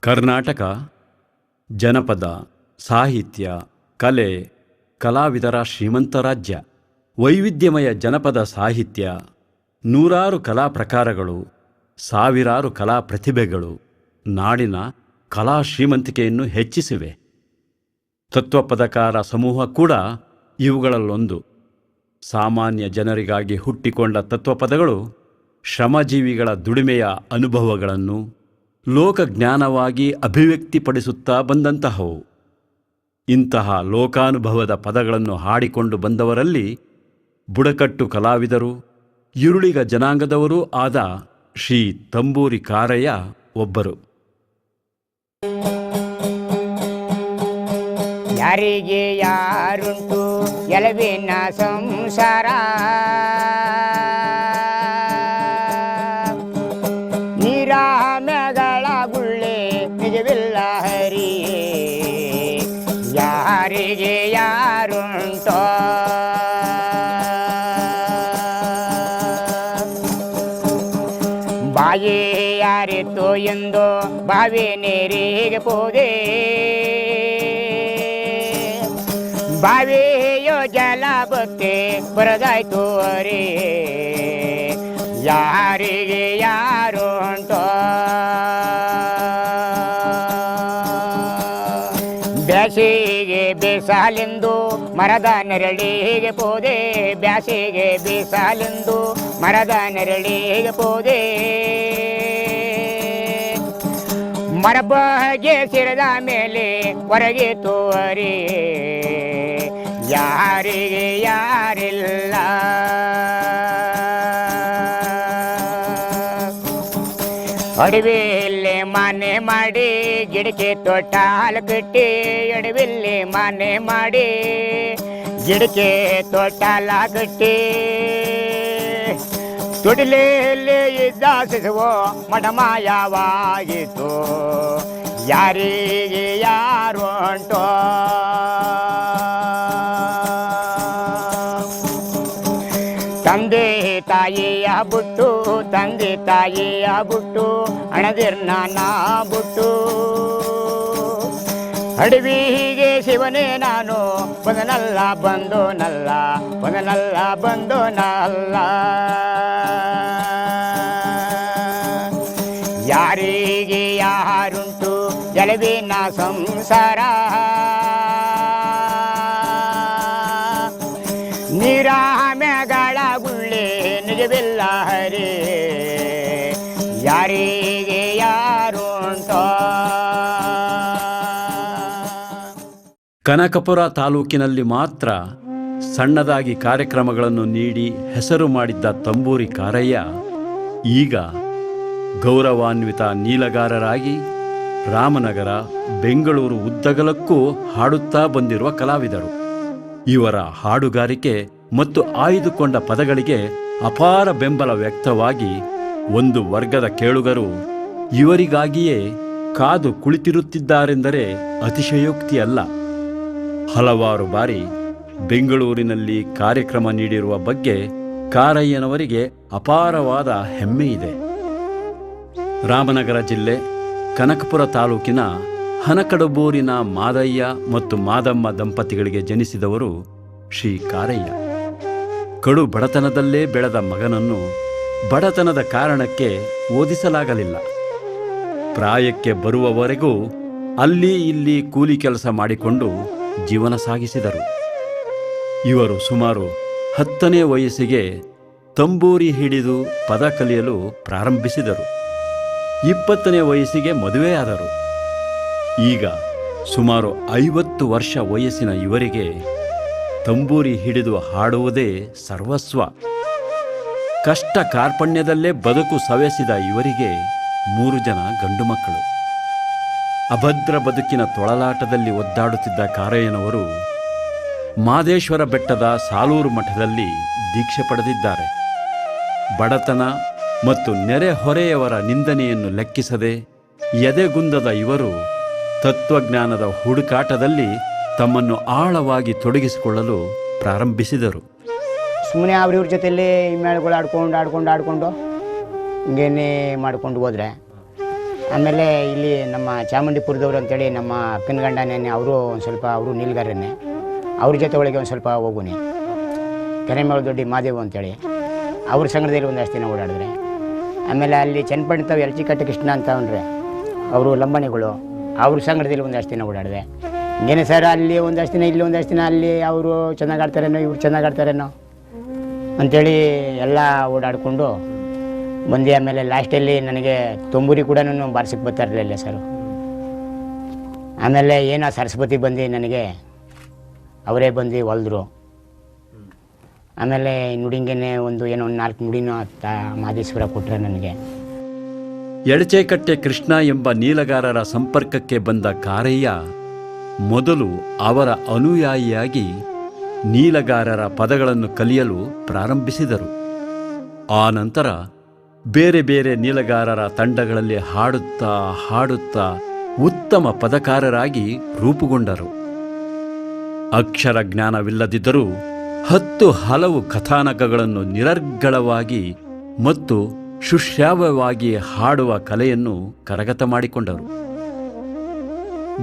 ಕರ್ನಾಟಕ, ಜನಪದ, ಸಾಹಿತ್ಯ, ಕಲೆ, ಕಲಾವಿದರ ಶ್ರೀಮಂತ ರಾಜ್ಯ, ವೈವಿಧ್ಯಮಯ ಜನಪದ ಸಾಹಿತ್ಯ, ನೂರಾರು ಕಲಾ ಪ್ರಕಾರಗಳು, ಸಾವಿರಾರು ಕಲಾ ಪ್ರತಿಭೆಗಳು ನಾಡಿನ ಕಲಾ ಶ್ರೀಮಂತಿಕೆಯನ್ನು ಹೆಚ್ಚಿಸಿವೆ. ತತ್ವಪದಕಾರ ಸಮೂಹ ಕೂಡ ಇವುಗಳಲ್ಲೊಂದು. ಸಾಮಾನ್ಯ ಜನರಿಗಾಗಿ ಹುಟ್ಟಿಕೊಂಡ ತತ್ವಪದಗಳು ಶ್ರಮಜೀವಿಗಳ ದುಡಿಮೆಯ ಅನುಭವಗಳನ್ನು ಲೋಕಜ್ಞಾನವಾಗಿ ಅಭಿವ್ಯಕ್ತಿಪಡಿಸುತ್ತಾ ಬಂದಂತಹವು. ಇಂತಹ ಲೋಕಾನುಭವದ ಪದಗಳನ್ನು ಹಾಡಿಕೊಂಡು ಬಂದವರಲ್ಲಿ ಬುಡಕಟ್ಟು ಕಲಾವಿದರು, ಇರುಳಿಗ ಜನಾಂಗದವರೂ ಆದ ಶ್ರೀ ತಂಬೂರಿ ಕಾರಯ್ಯ ಒಬ್ಬರು. ಯಾರಿಗೆ ಯಾರುಂಟು, ಎಲವಿನ ಸಂಸಾರ? ಎಂದು ಬಾವಿ ನೀರಿಗೆ ಪೋದೆ. ಬಾವಿಯೋ ಜಲ ಬತ್ತೆ ಬರದಾಯ್ತು ಅರೇ. ಯಾರಿಗೆ ಯಾರು ಉಂಟೋ? ಬ್ಯಾಸಿಗೆ ಬೇಸಾಲೆಂದು ಮರದ ನೆರಳಿಗೆ ಪೋದೆ. ಬ್ಯಾಸಿಗೆ ಬೇಸಾಲೆಂದು ಮರದ ನೆರಳಿಗೆ ಪೋದೆ. ಮರಬಗೆ ಸಿರದ ಮೇಲೆ ಹೊರಗೆ ತೋರಿ. ಯಾರಿಗೆ ಯಾರಿಲ್ಲ. ಅಡವಿಲ್ಲಿ ಮನೆ ಮಾಡಿ ಗಿಡಕ್ಕೆ ತೋಟ ಹಾಲು ಕಟ್ಟಿ, ಅಡವಿಲ್ಲಿ ಮನೆ ಮಾಡಿ ಗಿಡಕ್ಕೆ ತೋಟ ಹಾಲ ಕಟ್ಟಿ. ಇದ್ದ ಮಡಮಾಯವಾಗಿತ್ತು ಯಾರಿಗೆ ಯಾರು ಅಂಟೋ ತಂದೆ ತಾಯಿಯ ಬುಟ್ಟು, ತಂದೆ ತಾಯಿಯ ಬುಟ್ಟು, ಹಣದಿರ್ನ ನಾ ಬುಟ್ಟು. ಅಡವಿಗೆ ಶಿವನೇ ನಾನು, ಬಂದನಲ್ಲ ಬಂದು ನಲ್ಲ ಬಂದನಲ್ಲ. ಬಂದು ನಲ್ಲ ಯಾರಿಗೆ ಯಾರುಂಟು? ಜಲವಿನ ಸಂಸಾರ. ನೀರಾಮೆಗಳ ಗುಳ್ಳೆ ನಿಜವಿಲ್ಲ ಹರಿ. ಯಾರಿಗೆ ಯಾರುಂಟೋ? ಕನಕಪುರ ತಾಲೂಕಿನಲ್ಲಿ ಮಾತ್ರ ಸಣ್ಣದಾಗಿ ಕಾರ್ಯಕ್ರಮಗಳನ್ನು ನೀಡಿ ಹೆಸರು ಮಾಡಿದ್ದ ತಂಬೂರಿ ಕಾರಯ್ಯ ಈಗ ಗೌರವಾನ್ವಿತ ನೀಲಗಾರರಾಗಿ ರಾಮನಗರ, ಬೆಂಗಳೂರು ಉದ್ದಗಲಕ್ಕೂ ಹಾಡುತ್ತಾ ಬಂದಿರುವ ಕಲಾವಿದರು. ಇವರ ಹಾಡುಗಾರಿಕೆ ಮತ್ತು ಆಯ್ದುಕೊಂಡ ಪದಗಳಿಗೆ ಅಪಾರ ಬೆಂಬಲ ವ್ಯಕ್ತವಾಗಿ ಒಂದು ವರ್ಗದ ಕೇಳುಗರು ಇವರಿಗಾಗಿಯೇ ಕಾದು ಕುಳಿತಿರುತ್ತಿದ್ದಾರೆಂದರೆ ಅತಿಶಯೋಕ್ತಿಯಲ್ಲ. ಹಲವಾರು ಬಾರಿ ಬೆಂಗಳೂರಿನಲ್ಲಿ ಕಾರ್ಯಕ್ರಮ ನೀಡಿರುವ ಬಗ್ಗೆ ಕಾರಯ್ಯನವರಿಗೆ ಅಪಾರವಾದ ಹೆಮ್ಮೆ ಇದೆ ರಾಮನಗರ ಜಿಲ್ಲೆ ಕನಕಪುರ ತಾಲೂಕಿನ ಹನಕಡಬೂರಿನ ಮಾದಯ್ಯ ಮತ್ತು ಮಾದಮ್ಮ ದಂಪತಿಗಳಿಗೆ ಜನಿಸಿದವರು ಶ್ರೀ ಕಾರಯ್ಯ. ಕಡು ಬಡತನದಲ್ಲೇ ಬೆಳೆದ ಮಗನನ್ನು ಬಡತನದ ಕಾರಣಕ್ಕೆ ಓದಿಸಲಾಗಲಿಲ್ಲ. ಪ್ರಾಯಕ್ಕೆ ಬರುವವರೆಗೂ ಅಲ್ಲಿ ಇಲ್ಲಿ ಕೂಲಿ ಕೆಲಸ ಮಾಡಿಕೊಂಡು ಜೀವನ ಸಾಗಿಸಿದರು. ಇವರು ಸುಮಾರು ಹತ್ತನೇ ವಯಸ್ಸಿಗೆ ತಂಬೂರಿ ಹಿಡಿದು ಪದ ಕಲಿಯಲು ಪ್ರಾರಂಭಿಸಿದರು. ಇಪ್ಪತ್ತನೇ ವಯಸ್ಸಿಗೆ ಮದುವೆಯಾದರು. ಈಗ ಸುಮಾರು ಐವತ್ತು ವರ್ಷ ವಯಸ್ಸಿನ ಇವರಿಗೆ ತಂಬೂರಿ ಹಿಡಿದು ಹಾಡುವುದೇ ಸರ್ವಸ್ವ. ಕಷ್ಟ ಕಾರ್ಪಣ್ಯದಲ್ಲೇ ಬದುಕು ಸವೆಸಿದ ಇವರಿಗೆ ಮೂರು ಜನ ಗಂಡು ಮಕ್ಕಳು. ಅಭದ್ರ ಬದುಕಿನ ತೊಳಲಾಟದಲ್ಲಿ ಒದ್ದಾಡುತ್ತಿದ್ದ ಕಾರಯ್ಯನವರು ಮಾದೇಶ್ವರ ಬೆಟ್ಟದ ಸಾಲೂರು ಮಠದಲ್ಲಿ ದೀಕ್ಷೆ ಪಡೆದಿದ್ದಾರೆ. ಬಡತನ ಮತ್ತು ನೆರೆಹೊರೆಯವರ ನಿಂದನೆಯನ್ನು ಲೆಕ್ಕಿಸದೆ ಎದೆಗುಂದದ ಇವರು ತತ್ವಜ್ಞಾನದ ಹುಡುಕಾಟದಲ್ಲಿ ತಮ್ಮನ್ನು ಆಳವಾಗಿ ತೊಡಗಿಸಿಕೊಳ್ಳಲು ಪ್ರಾರಂಭಿಸಿದರು. ಸುಮ್ಮನೆ ಅವ್ರಿವ್ರ ಜೊತೆಯಲ್ಲಿ ಮೇಳಗಳು ಆಡ್ಕೊಂಡು ಆಡ್ಕೊಂಡು ಆಡಿಕೊಂಡು ಹಿಂಗೇನೆ ಮಾಡಿಕೊಂಡು ಹೋದ್ರೆ. ಆಮೇಲೆ ಇಲ್ಲಿ ನಮ್ಮ ಚಾಮುಂಡಿಪುರದವ್ರು ಅಂತೇಳಿ ನಮ್ಮ ಅಕ್ಕನ ಗಂಡನೇ ಅವರು ಒಂದು ಸ್ವಲ್ಪ ಅವರು ನೀಲ್ಗಾರನೇ. ಅವ್ರ ಜೊತೆ ಒಳಗೆ ಒಂದು ಸ್ವಲ್ಪ ಹೋಗುನಿ. ಕೆರೆಮೇಳ ದೊಡ್ಡಿ ಮಾದೇವು ಅಂತೇಳಿ. ಅವ್ರ ಸಂಘದಲ್ಲಿ ಒಂದಷ್ಟು ದಿನ ಓಡಾಡಿದ್ರೆ. ಆಮೇಲೆ ಅಲ್ಲಿ ಚನ್ನಪಟ್ಟಣ ಎಲ್ಚಿಕಟ್ಟ ಕೃಷ್ಣ ಅಂತ ಅವನ್ರೆ. ಅವರು ಲಂಬಾಣಿಗಳು. ಅವ್ರ ಸಂಗಡದಲ್ಲಿ ಒಂದಷ್ಟು ದಿನ ಓಡಾಡಿದೆ. ಇನ್ನೇನು ಸರ್ ಅಲ್ಲಿ ಒಂದಷ್ಟು ದಿನ, ಇಲ್ಲಿ ಒಂದಷ್ಟು ದಿನ, ಅಲ್ಲಿ ಅವರು ಚೆನ್ನಾಗಿ ಆಡ್ತಾರೇನೋ, ಇವ್ರು ಚೆನ್ನಾಗಿ ಆಡ್ತಾರೇನೋ ಅಂಥೇಳಿ ಎಲ್ಲ ಓಡಾಡಿಕೊಂಡು ಬಂದು ಆಮೇಲೆ ಲಾಸ್ಟಲ್ಲಿ ನನಗೆ ತುಂಬೂರಿ ಕೂಡ ಬಾರ್ಸಕ್ಕೆ ಬರ್ತಾ ಇರಲಿಲ್ಲ ಸರ್. ಆಮೇಲೆ ಏನೋ ಸರಸ್ವತಿ ಬಂದು ನನಗೆ ಅವರೇ ಬಂದು ಹೊಲ್ದ್ರು. ಆಮೇಲೆ ನುಡಿಂಗೇನೆ ಒಂದು ಏನೋ ಒಂದು ನಾಲ್ಕು ನುಡಿನೂ ತ ಮಾದೇಶ್ವರ ಕೊಟ್ಟರೆ ನನಗೆ. ಎಡಚೇಕಟ್ಟೆ ಕೃಷ್ಣ ಎಂಬ ನೀಲಗಾರರ ಸಂಪರ್ಕಕ್ಕೆ ಬಂದ ಕಾರಯ್ಯ ಮೊದಲು ಅವರ ಅನುಯಾಯಿಯಾಗಿ ನೀಲಗಾರರ ಪದಗಳನ್ನು ಕಲಿಯಲು ಪ್ರಾರಂಭಿಸಿದರು. ಆ ನಂತರ ಬೇರೆ ಬೇರೆ ನೀಲಗಾರರ ತಂಡಗಳಲ್ಲಿ ಹಾಡುತ್ತಾ ಹಾಡುತ್ತಾ ಉತ್ತಮ ಪದಕಾರರಾಗಿ ರೂಪುಗೊಂಡರು. ಅಕ್ಷರ ಜ್ಞಾನವಿಲ್ಲದಿದ್ದರೂ ಹತ್ತು ಹಲವು ಕಥಾನಕಗಳನ್ನು ನಿರರ್ಗಳವಾಗಿ ಮತ್ತು ಶುಶ್ರಾವ್ಯವಾಗಿ ಹಾಡುವ ಕಲೆಯನ್ನು ಕರಗತ ಮಾಡಿಕೊಂಡರು.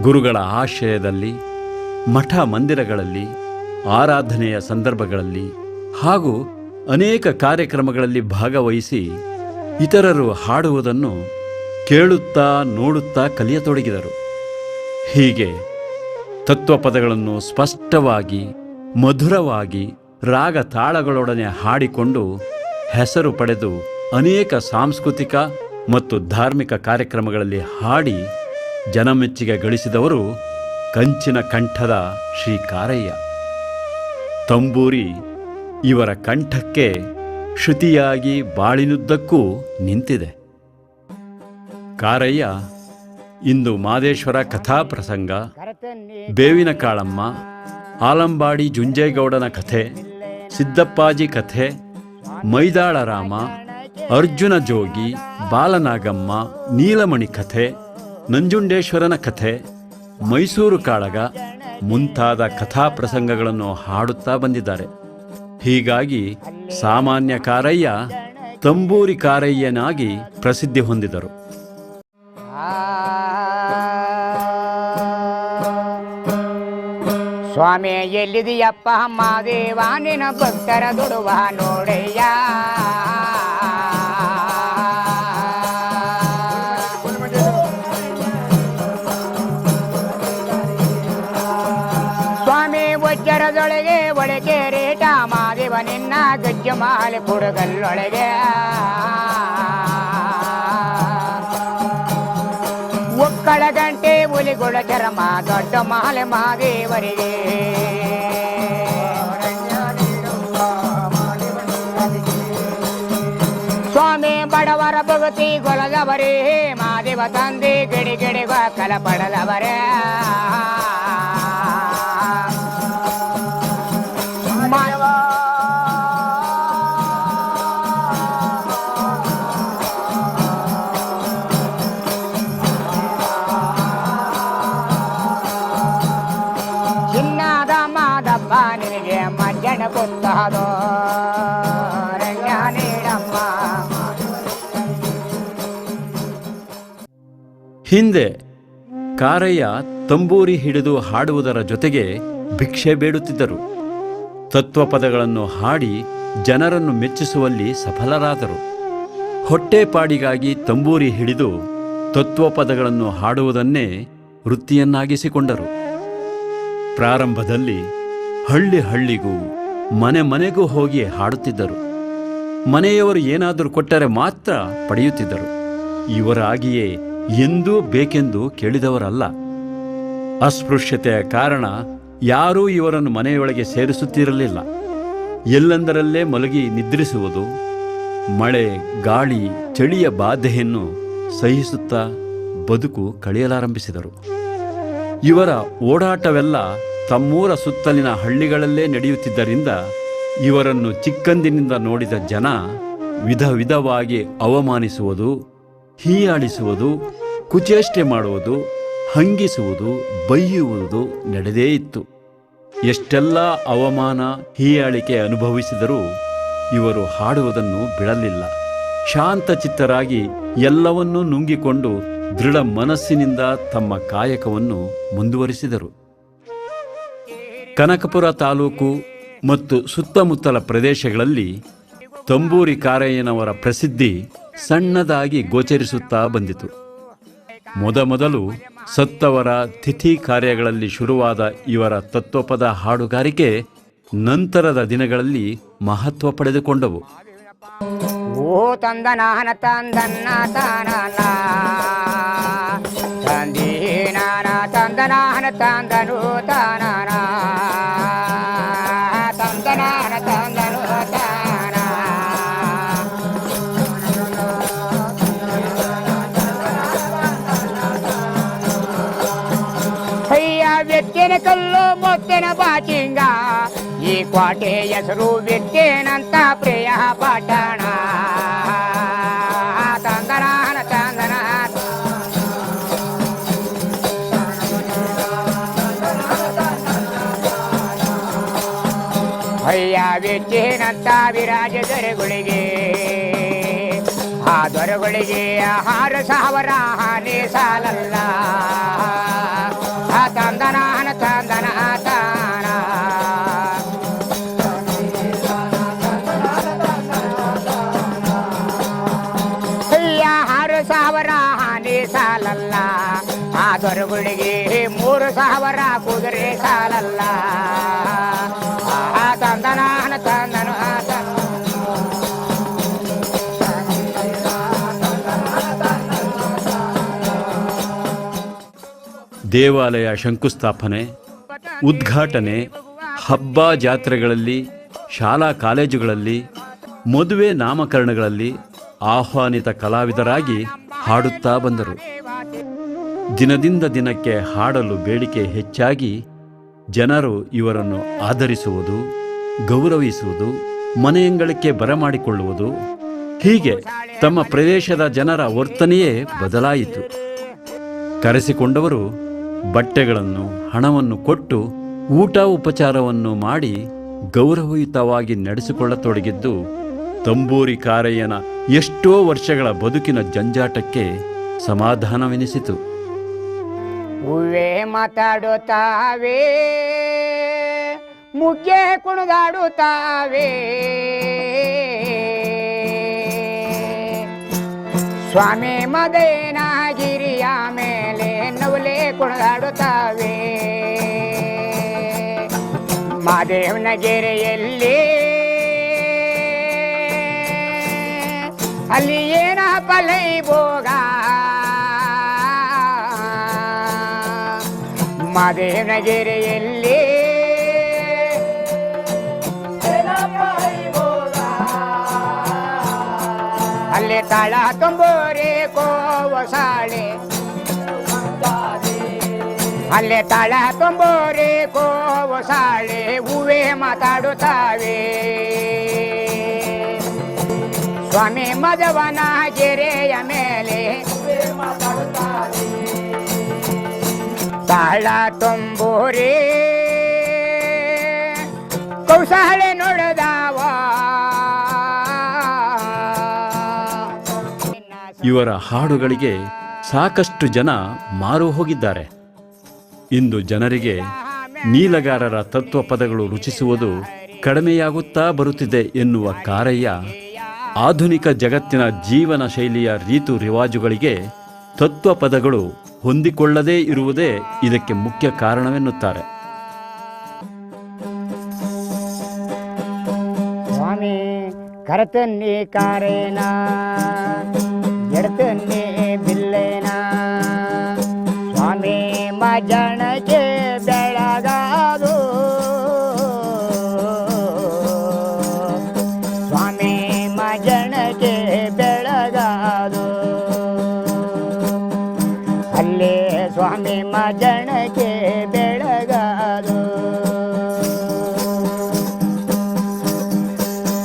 ಗುರುಗಳ ಆಶ್ರಯದಲ್ಲಿ, ಮಠ ಮಂದಿರಗಳಲ್ಲಿ, ಆರಾಧನೆಯ ಸಂದರ್ಭಗಳಲ್ಲಿ ಹಾಗೂ ಅನೇಕ ಕಾರ್ಯಕ್ರಮಗಳಲ್ಲಿ ಭಾಗವಹಿಸಿ ಇತರರು ಹಾಡುವುದನ್ನು ಕೇಳುತ್ತಾ ನೋಡುತ್ತಾ ಕಲಿಯತೊಡಗಿದರು. ಹೀಗೆ ತತ್ವಪದಗಳನ್ನು ಸ್ಪಷ್ಟವಾಗಿ ಮಧುರವಾಗಿ ರಾಗ ತಾಳಗಳೊಡನೆ ಹಾಡಿಕೊಂಡು ಹೆಸರು ಪಡೆದು ಅನೇಕ ಸಾಂಸ್ಕೃತಿಕ ಮತ್ತು ಧಾರ್ಮಿಕ ಕಾರ್ಯಕ್ರಮಗಳಲ್ಲಿ ಹಾಡಿ ಜನಮೆಚ್ಚುಗೆ ಗಳಿಸಿದವರು ಕಂಚಿನ ಕಂಠದ ಶ್ರೀ ಕಾರಯ್ಯ. ತಂಬೂರಿ ಇವರ ಕಂಠಕ್ಕೆ ಶ್ರುತಿಯಾಗಿ ಬಾಳಿನುದ್ದಕ್ಕೂ ನಿಂತಿದೆ. ಕಾರಯ್ಯ, ಇಂದು ಮಾದೇಶ್ವರ ಕಥಾಪ್ರಸಂಗ ಬೇವಿನ ಕಾಳಮ್ಮ ಆಲಂಬಾಡಿ ಜುಂಜೇಗೌಡನ ಕಥೆ, ಸಿದ್ದಪ್ಪಾಜಿ ಕಥೆ ಮೈದಾಳ ರಾಮ ಅರ್ಜುನ ಜೋಗಿ, ಬಾಲನಾಗಮ್ಮ, ನೀಲಮಣಿ ಕಥೆ, ನಂಜುಂಡೇಶ್ವರನ ಕಥೆ, ಮೈಸೂರು ಕಾಳಗ ಮುಂತಾದ ಕಥಾ ಪ್ರಸಂಗಗಳನ್ನು ಹಾಡುತ್ತಾ ಬಂದಿದ್ದಾರೆ. ಹೀಗಾಗಿ ಸಾಮಾನ್ಯ ಕಾರಯ್ಯ, ತಂಬೂರಿ ಕಾರಯ್ಯನಾಗಿ ಪ್ರಸಿದ್ಧಿ ಹೊಂದಿದರು. ಸ್ವಾಮಿ ಎಲ್ಲಿದೆಯಪ್ಪ ಮಾದೇವ ನಿನ್ನ ಭಕ್ತರ ದುಡುವ ನೋಡಯ್ಯ ಸ್ವಾಮಿ, ವಜ್ರದೊಳಗೆ ಒಳಗೆ ರೇಟ ಮಾದೇವ ನಿನ್ನ ಗಜ್ಜ ಮಾಲೆ ಕುಡಗಲ್ಲೊಳಗೆ ಒಕ್ಕಳ ಗಂಟೆ ಹುಲಿಗೊಳ ಚರ್ಮ, ದೊಡ್ಡ ಮಾಲೆ ಮಾದೇವರಿಗೆ ಸ್ವಾಮಿ ಬಡವರ ಭಗತಿ ಗೊಲದವರೇ ಮಾದೇವ ತಂದೆ ಗಿಡಿ ಗಿಡಿಗ ಕಲ ಹಿಂದೆ ಕಾರಯ್ಯ ತಂಬೂರಿ ಹಿಡಿದು ಹಾಡುವುದರ ಜೊತೆಗೆ ಭಿಕ್ಷೆ ಬೇಡುತ್ತಿದ್ದರು. ತತ್ವಪದಗಳನ್ನು ಹಾಡಿ ಜನರನ್ನು ಮೆಚ್ಚಿಸುವಲ್ಲಿ ಸಫಲರಾದರು. ಹೊಟ್ಟೆಪಾಡಿಗಾಗಿ ತಂಬೂರಿ ಹಿಡಿದು ತತ್ವಪದಗಳನ್ನು ಹಾಡುವುದನ್ನೇ ವೃತ್ತಿಯನ್ನಾಗಿಸಿಕೊಂಡರು. ಪ್ರಾರಂಭದಲ್ಲಿ ಹಳ್ಳಿ ಹಳ್ಳಿಗೂ ಮನೆ ಮನೆಗೂ ಹೋಗಿ ಹಾಡುತ್ತಿದ್ದರು. ಮನೆಯವರು ಏನಾದರೂ ಕೊಟ್ಟರೆ ಮಾತ್ರ ಪಡೆಯುತ್ತಿದ್ದರು. ಇವರಾಗಿಯೇ ಎಂದೂ ಬೇಕೆಂದು ಕೇಳಿದವರಲ್ಲ. ಅಸ್ಪೃಶ್ಯತೆಯ ಕಾರಣ ಯಾರೂ ಇವರನ್ನು ಮನೆಯೊಳಗೆ ಸೇರಿಸುತ್ತಿರಲಿಲ್ಲ. ಎಲ್ಲೆಂದರಲ್ಲೇ ಮಲಗಿ ನಿದ್ರಿಸುವುದು, ಮಳೆ, ಗಾಳಿ, ಚಳಿಯ ಬಾಧೆಯನ್ನು ಸಹಿಸುತ್ತಾ ಬದುಕು ಕಳೆಯಲಾರಂಭಿಸಿದರು. ಇವರ ಓಡಾಟವೆಲ್ಲ ತಮ್ಮೂರ ಸುತ್ತಲಿನ ಹಳ್ಳಿಗಳಲ್ಲೇ ನಡೆಯುತ್ತಿದ್ದರಿಂದ ಇವರನ್ನು ಚಿಕ್ಕಂದಿನಿಂದ ನೋಡಿದ ಜನ ವಿಧ ವಿಧವಾಗಿ ಅವಮಾನಿಸುವುದು, ಹೀಯಾಳಿಸುವುದು, ಕುಚೇಷ್ಟೆ ಮಾಡುವುದು, ಹಂಗಿಸುವುದು, ಬೈಯುವುದು ನಡೆದೇ ಇತ್ತು. ಎಷ್ಟೆಲ್ಲ ಅವಮಾನ, ಹೀಯಾಳಿಕೆ ಅನುಭವಿಸಿದರೂ ಇವರು ಹಾಡುವುದನ್ನು ಬಿಡಲಿಲ್ಲ. ಶಾಂತಚಿತ್ತರಾಗಿ ಎಲ್ಲವನ್ನೂ ನುಂಗಿಕೊಂಡು ದೃಢ ಮನಸ್ಸಿನಿಂದ ತಮ್ಮ ಕಾಯಕವನ್ನು ಮುಂದುವರಿಸಿದರು. ಕನಕಪುರ ತಾಲೂಕು ಮತ್ತು ಸುತ್ತಮುತ್ತಲ ಪ್ರದೇಶಗಳಲ್ಲಿ ತಂಬೂರಿ ಕಾರಯ್ಯನವರ ಪ್ರಸಿದ್ಧಿ ಸಣ್ಣದಾಗಿ ಗೋಚರಿಸುತ್ತಾ ಬಂದಿತು. ಮೊದಮೊದಲು ಸತ್ತವರ ತಿಥಿ ಕಾರ್ಯಗಳಲ್ಲಿ ಶುರುವಾದ ಇವರ ತತ್ವಪದ ಹಾಡುಗಾರಿಕೆ ನಂತರದ ದಿನಗಳಲ್ಲಿ ಮಹತ್ವ ಪಡೆದುಕೊಂಡವು. ಓ ತಂದನಾನ ತಂದನ್ನ ತಂದೀನಾನ ತಂದನಾನ ತಂದನು ವ್ಯಕ್ತಿನ ಕಲ್ಲು ಮುತ್ತಿನ ಬಾಚಿಂಗ ಈ ಕೋಟೆ ಹೆಸರು ವ್ಯಕ್ತೇನಂತ ಪ್ರಿಯ ಪಟ್ಟಣ ತಂದನಾನ ತಂದನ ಅಯ್ಯ ವ್ಯಕ್ತೇನಂತ ವಿರಾಜ ದೊರೆಗಳಿಗೆ ಆ ದೊರೆಗಳಿಗೆ ಆಹಾರ ಸಾವಿರ ಹಾನಿ ಸಾಲಲ್ಲ ಆ ತಂದನಾನ ತಂದನ ತಾನ ಅಯ್ಯ ಆರು ಸಾವಿರ ಹಾನಿ ಸಾಲಲ್ಲ ಆ ದೊರೆಗಳಿಗೆ ಮೂರು ಸಾವಿರ ಕುದುರೆ ಸಾಲಲ್ಲ ಆ ತಂದನಾನ ತಂದನ ತಂದನ ದೇವಾಲಯ ಶಂಕುಸ್ಥಾಪನೆ, ಉದ್ಘಾಟನೆ, ಹಬ್ಬ ಜಾತ್ರೆಗಳಲ್ಲಿ, ಶಾಲಾ ಕಾಲೇಜುಗಳಲ್ಲಿ, ಮದುವೆ ನಾಮಕರಣಗಳಲ್ಲಿ ಆಹ್ವಾನಿತ ಕಲಾವಿದರಾಗಿ ಹಾಡುತ್ತಾ ಬಂದರು. ದಿನದಿಂದ ದಿನಕ್ಕೆ ಹಾಡಲು ಬೇಡಿಕೆ ಹೆಚ್ಚಾಗಿ ಜನರು ಇವರನ್ನು ಆಧರಿಸುವುದು, ಗೌರವಿಸುವುದು ಮನೆಯಂಗಳಕ್ಕೆ ಬರಮಾಡಿಕೊಳ್ಳುವುದು, ಹೀಗೆ ತಮ್ಮ ಪ್ರದೇಶದ ಜನರ ವರ್ತನೆಯೇ ಬದಲಾಯಿತು. ಕರೆಸಿಕೊಂಡವರು ಬಟ್ಟೆಗಳನ್ನು, ಹಣವನ್ನು ಕೊಟ್ಟು ಊಟ ಉಪಚಾರವನ್ನು ಮಾಡಿ ಗೌರವಯುತವಾಗಿ ನಡೆಸಿಕೊಳ್ಳತೊಡಗಿದ್ದು, ತಂಬೂರಿ ಕಾರಯ್ಯನ ಎಷ್ಟೋ ವರ್ಷಗಳ ಬದುಕಿನ ಜಂಜಾಟಕ್ಕೆ ಸಮಾಧಾನವೆನಿಸಿತು. ಹೂವೇ ಮಾತಾಡುತ್ತಾವೆ, ಮುಗ್ಗೆ ಕುಣಿದಾಡುತ್ತಾವೆ. ಸ್ವಾಮಿ ಮದೇನಗಿರಿಯ ಮೇಲೆ ನವಲೆ ಮಾದೇವನ ಗೆರೆಯಲ್ಲಿ ಅಲ್ಲಿ ಏನ ಪಲೈ ಭೋಗ? ಮಾದೇವನಗೆರೆಯಲ್ಲಿ ಅಲ್ಲಿ ತಾಳ ತುಂಬೋರೆ ಕೋವಸಾಳೆ. ಅಲ್ಲೇ ತಾಳ ತುಂಬೋರೆ ಕೋವಸಾಳೆ ಹೂವೆ ಮಾತಾಡುತ್ತಾವೆ. ಸ್ವಾಮಿ ಮಧವನ ಗೆರೆಯ ಮೇಲೆ ತಾಳ ತುಂಬೋರಿ ಕೌಸಾಳೆ ನೋಡದಾವ. ಇವರ ಹಾಡುಗಳಿಗೆ ಸಾಕಷ್ಟು ಜನ ಮಾರು ಹೋಗಿದ್ದಾರೆ. ಇಂದು ಜನರಿಗೆ ನೀಲಗಾರರ ತತ್ವ ಪದಗಳು ರುಚಿಸುವುದು ಕಡಿಮೆಯಾಗುತ್ತಾ ಬರುತ್ತಿದೆ ಎನ್ನುವ ಕಾರಯ್ಯ ಆಧುನಿಕ ಜಗತ್ತಿನ ಜೀವನ ಶೈಲಿಯ ರೀತು ರಿವಾಜುಗಳಿಗೆ ತತ್ವ ಪದಗಳು ಹೊಂದಿಕೊಳ್ಳದೇ ಇರುವುದೇ ಇದಕ್ಕೆ ಮುಖ್ಯ ಕಾರಣವೆನ್ನುತ್ತಾರೆ. ಸ್ವಾಮಿ, ಕರತನ್ನಿ ಎಡತನ್ನಿ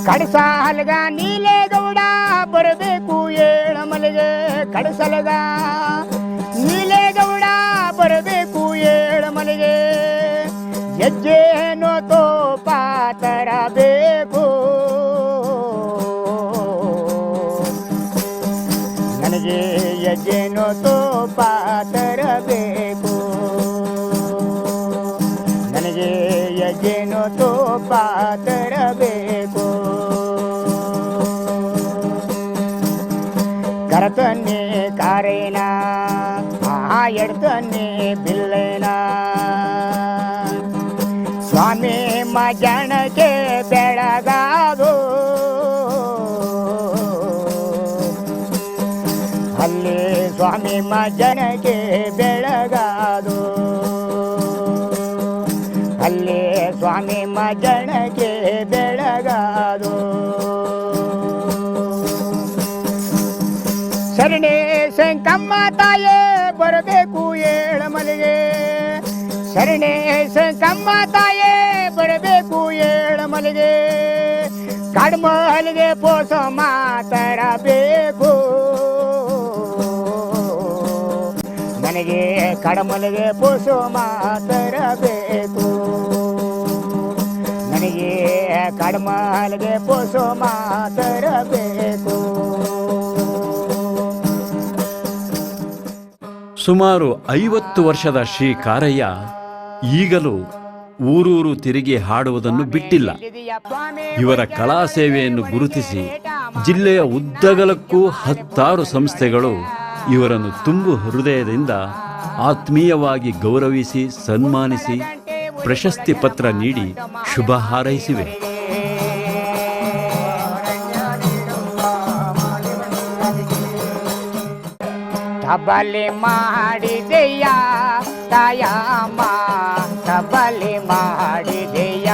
ಕಡಸಾಲ್ಗ ನೀಲೇ ಗೌಡ ಬರಬೇಕು ಏಳ ಮಲೆಗೆ ಕಡಸಲಗ. ನೀಲೇಗೌಡ ಬರಬೇಕು ಏಳ ಮಲೆಗೆ. ಹೆಜ್ಜೆನೋ ಕರತನ್ನೇ ಕಾರೇನ? ಆ ಎಡ್ತನ್ನೇ ಬಿಲ್ಲೇನ? ಸ್ವಾಮಿ ಮಜಣಕ್ಕೆ ಬೆಳಗಾದು ಅಲ್ಲಿ ಸ್ವಾಮಿ ಮಜಣಕ್ಕೆ ಬೆಳಗಾದು ಅಲ್ಲಿ ಸ್ವಾಮಿ ಮಜಣಕ್ಕೆ ಬೆಳಗಾದು ಶಂಕಮ್ಮ ತಾಯೇ ಬರಬೇಕು ಏಳ ಮಲೆಗೆ ಶರಣೆ ಶಂಕಮ್ಮ ತಾಯೇ ಬರಬೇಕು ಏಳ ಮಲೆಗೆ ಕಡ್ಮಲಿಗೆ ಪೋಸ ಮಾತರಬೇಕು ನನಗೆ ಕಡಮಲಿಗೆ ಪೋಸೋ ಮಾತರಬೇಕು ನನಗೆ ಕಡಮಲಿಗೆ ಪೋಸೋ ಮಾತರಬೇಕು ಸುಮಾರು ಐವತ್ತು ವರ್ಷದ ಶ್ರೀ ಕಾರಯ್ಯ ಈಗಲೂ ಊರೂರು ತಿರುಗಿ ಹಾಡುವುದನ್ನು ಬಿಟ್ಟಿಲ್ಲ. ಇವರ ಕಲಾ ಸೇವೆಯನ್ನು ಗುರುತಿಸಿ ಜಿಲ್ಲೆಯ ಉದ್ದಗಲಕ್ಕೂ ಹತ್ತಾರು ಸಂಸ್ಥೆಗಳು ಇವರನ್ನು ತುಂಬು ಹೃದಯದಿಂದ ಆತ್ಮೀಯವಾಗಿ ಗೌರವಿಸಿ ಸನ್ಮಾನಿಸಿ ಪ್ರಶಸ್ತಿ ಪತ್ರ ನೀಡಿ ಶುಭ ಹಾರೈಸಿವೆ. ತಬಲೆ ಮಾಡಿದೆಯ? ತಾಯಮ್ಮ ತಬಲೆ ಮಾಡಿದೆಯ?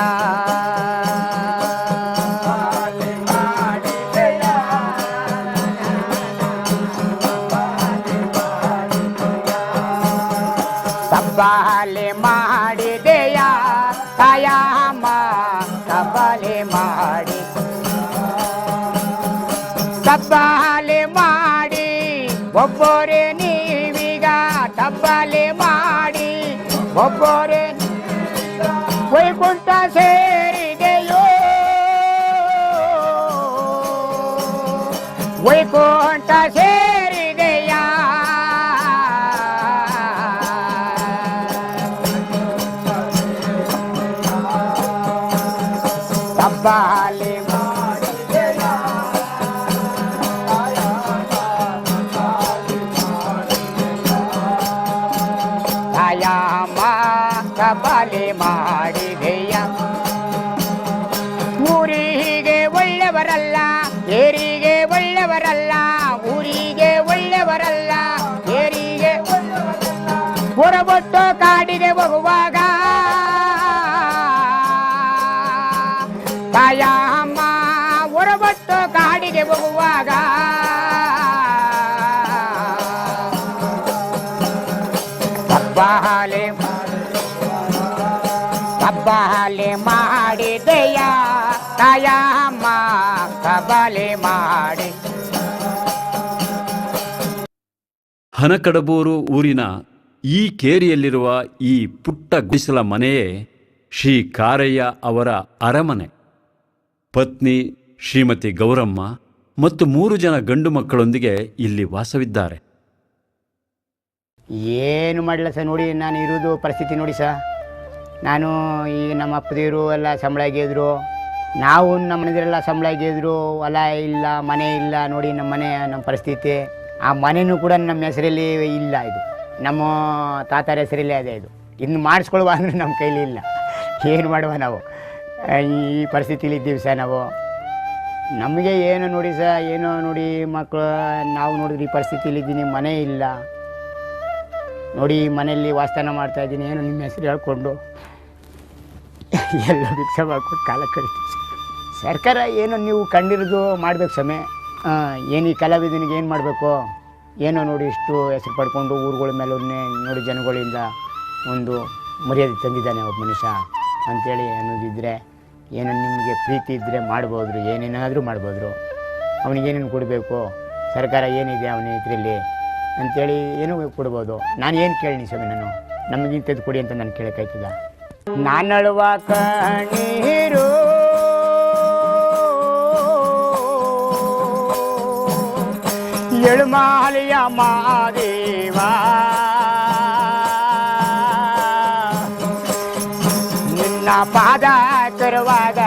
খবরে বৈকুণ্ঠ সেরি দেয় বৈকুণ্ঠ সে ಕಬಲೆ ಮಾಡಿ. ಹನಕಡಬೂರು ಊರಿನ ಈ ಕೇರಿಯಲ್ಲಿರುವ ಈ ಪುಟ್ಟ ಗುಡಿಸಲ ಮನೆಯೇ ಶ್ರೀ ಕಾರಯ್ಯ ಅವರ ಅರಮನೆ. ಪತ್ನಿ ಶ್ರೀಮತಿ ಗೌರಮ್ಮ ಮತ್ತು ಮೂರು ಜನ ಗಂಡು ಮಕ್ಕಳೊಂದಿಗೆ ಇಲ್ಲಿ ವಾಸವಿದ್ದಾರೆ. ಏನು ಮಾಡಲ್ಲ ಸರ್ ನೋಡಿ ನಾನು ಇರೋದು ಪರಿಸ್ಥಿತಿ ನೋಡಿ ಸರ್. ನಾನು ಈ ನಮ್ಮ ಅಪ್ಪದಿರು ಎಲ್ಲ ಸಂಬಳ ಗೆದ್ರು. ನಾವು ನಮ್ಮ ಮನೆಯವರೆಲ್ಲ ಸಂಬಳ ಗೆದ್ರು, ಹೊಲ ಇಲ್ಲ, ಮನೆ ಇಲ್ಲ ನೋಡಿ ನಮ್ಮ ಮನೆ, ನಮ್ಮ ಪರಿಸ್ಥಿತಿ. ಆ ಮನೆಯೂ ಕೂಡ ನಮ್ಮ ಹೆಸರಲ್ಲಿ ಇಲ್ಲ ಇದು. ನಮ್ಮ ತಾತರ ಹೆಸರಲ್ಲಿ ಅದೇ ಇದು. ಇನ್ನು ಮಾಡಿಸ್ಕೊಳ್ವ ಅಂದರೆ ನಮ್ಮ ಕೈಲಿ ಇಲ್ಲ. ಏನು ಮಾಡುವ ನಾವು? ಈ ಪರಿಸ್ಥಿತಿಲಿ ಇದ್ದೀವಿ ಸರ್ ನಾವು. ನಮಗೆ ಏನು ನೋಡಿ ಸರ್, ಏನೋ ನೋಡಿ ಮಕ್ಕಳು ನಾವು ನೋಡಿದ್ರೆ ಈ ಪರಿಸ್ಥಿತಿಲಿ ಇದ್ದೀನಿ, ಮನೆ ಇಲ್ಲ. ನೋಡಿ ಮನೆಯಲ್ಲಿ ವಾಸ್ತಾನ ಮಾಡ್ತಾಯಿದ್ದೀನಿ ಏನು ನಿಮ್ಮ ಹೆಸರು ಹೇಳ್ಕೊಂಡು. ಎಲ್ಲ ಭಿಕ್ಷೆ ಮಾಡ್ಕೊಂಡು ಕಾಲ ಕಳಿತೀವಿ. ಸರ್ಕಾರ ಏನು ನೀವು ಕಂಡಿರೋದು ಮಾಡಬೇಕು ಸಮಯ ಏನು ಈ ಕಲಾವಿದನಿಗೆ ಏನು ಮಾಡಬೇಕು? ಏನೋ ನೋಡಿ ಇಷ್ಟು ಹೆಸರು ಪಡ್ಕೊಂಡು ಊರುಗಳ ಮೇಲೆ ನೋಡಿ ಜನಗಳಿಂದ ಒಂದು ಮರ್ಯಾದೆ ತಂದಿದ್ದಾನೆ ಒಬ್ಬ ಮನುಷ್ಯ ಅಂಥೇಳಿ ಅನ್ನೋದಿದ್ದರೆ ಏನೋ ನಿಮಗೆ ಪ್ರೀತಿ ಇದ್ದರೆ ಮಾಡ್ಬೋದ್ರು, ಏನೇನಾದರೂ ಮಾಡ್ಬೋದ್ರು. ಅವನಿಗೇನೇನು ಕೊಡಬೇಕು? ಸರ್ಕಾರ ಏನಿದೆ ಅವನ ಇದರಲ್ಲಿ ಅಂಥೇಳಿ ಏನೂ ಕೊಡ್ಬೋದು. ನಾನು ಏನು ಕೇಳಿನಿ ಸ್ವಾಮಿ ನಾನು? ನಮಗಿಂತದ್ದು ಕೊಡಿ ಅಂತ ನಾನು ಕೇಳೋಕ್ಕಾಯ್ತದ? ನಾನಳುವ ಕಣ್ಣೀರು ಎಳುಮಾಲಿಯ ಮಾದೇವ ನಿನ್ನ ಪಾದ ತರುವಾಗಲೇ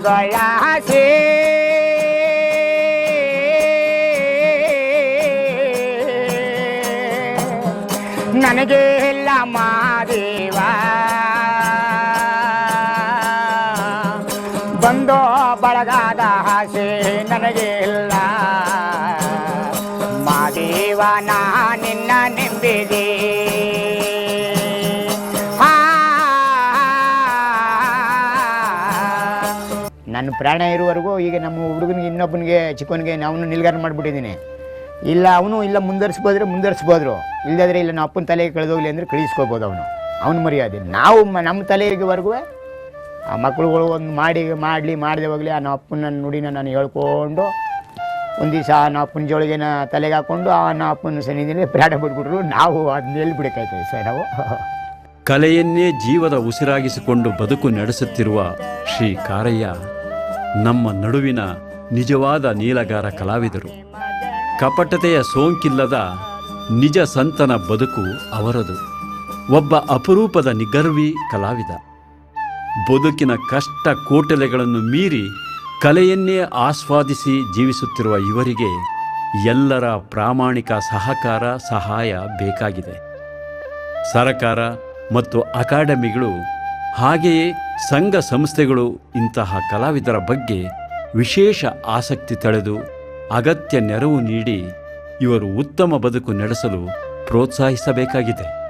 gonna ಪ್ರಾಣ ಇರುವವರೆಗೂ ಈಗ ನಮ್ಮ ಹುಡುಗನಿಗೆ ಇನ್ನೊಬ್ಬನಿಗೆ, ಚಿಕ್ಕವನಿಗೆ ನಾವು ನಿಲ್ಗಾರ ಮಾಡಿಬಿಟ್ಟಿದ್ದೀನಿ. ಇಲ್ಲ, ಅವನು ಇಲ್ಲ ಮುಂದರ್ಸ್ಬೋದ್ರೆ ಮುಂದರ್ಸ್ಬೋದ್ರು ಇಲ್ಲದಾದ್ರೆ ಇಲ್ಲ, ನಮ್ಮ ಅಪ್ಪನ ತಲೆಗೆ ಕಳೆದೋಗ್ಲಿ ಅಂದರೆ ಕಳಿಸ್ಕೋಬೋದು ಅವನು. ಅವನ ಮರ್ಯಾದೆ. ನಾವು ನಮ್ಮ ತಲೆಗೆವರೆಗೂ ಆ ಮಕ್ಕಳುಗಳು ಒಂದು ಮಾಡಿ, ಮಾಡಲಿ, ಮಾಡದೆ ಹೋಗಲಿ, ಆ ನಮ್ಮ ಅಪ್ಪನ ನುಡಿನ ನಾನು ಹೇಳ್ಕೊಂಡು, ಒಂದು ದಿವಸ ಆ ನಮ್ಮ ಅಪ್ಪನ ಜೋಳಿಗೆನ ತಲೆಗೆ ಹಾಕ್ಕೊಂಡು ಆ ನಮ್ಮ ಅಪ್ಪನ ಸನ್ನಿಧಿಯಲ್ಲಿ ಪ್ರಾಣ ಬಿಟ್ಬಿಟ್ರು. ನಾವು ಅದನ್ನ ಎಲ್ಲಿ ಸರ್ ನಾವು. ಕಲೆಯನ್ನೇ ಜೀವದ ಉಸಿರಾಗಿಸಿಕೊಂಡು ಬದುಕು ನಡೆಸುತ್ತಿರುವ ಶ್ರೀ ಕಾರಯ್ಯ. ನಮ್ಮ ನಡುವಿನ ನಿಜವಾದ ನೀಲಗಾರ ಕಲಾವಿದರು. ಕಪಟತೆಯ ಸೋಂಕಿಲ್ಲದ ನಿಜ ಸಂತನ ಬದುಕು ಅವರದು. ಒಬ್ಬ ಅಪರೂಪದ ನಿಗರ್ವಿ ಕಲಾವಿದ. ಬದುಕಿನ ಕಷ್ಟ ಕೋಟಲೆಗಳನ್ನು ಮೀರಿ ಕಲೆಯನ್ನೇ ಆಸ್ವಾದಿಸಿ ಜೀವಿಸುತ್ತಿರುವ ಇವರಿಗೆ ಎಲ್ಲರ ಪ್ರಾಮಾಣಿಕ ಸಹಕಾರ, ಸಹಾಯ ಬೇಕಾಗಿದೆ. ಸರಕಾರ ಮತ್ತು ಅಕಾಡೆಮಿಗಳು ಹಾಗೆಯೇ ಸಂಘ ಸಂಸ್ಥೆಗಳು ಇಂತಹ ಕಲಾವಿದರ ಬಗ್ಗೆ ವಿಶೇಷ ಆಸಕ್ತಿ ತಳೆದು ಅಗತ್ಯ ನೆರವು ನೀಡಿ ಇವರು ಉತ್ತಮ ಬದುಕು ನಡೆಸಲು ಪ್ರೋತ್ಸಾಹಿಸಬೇಕಾಗಿದೆ.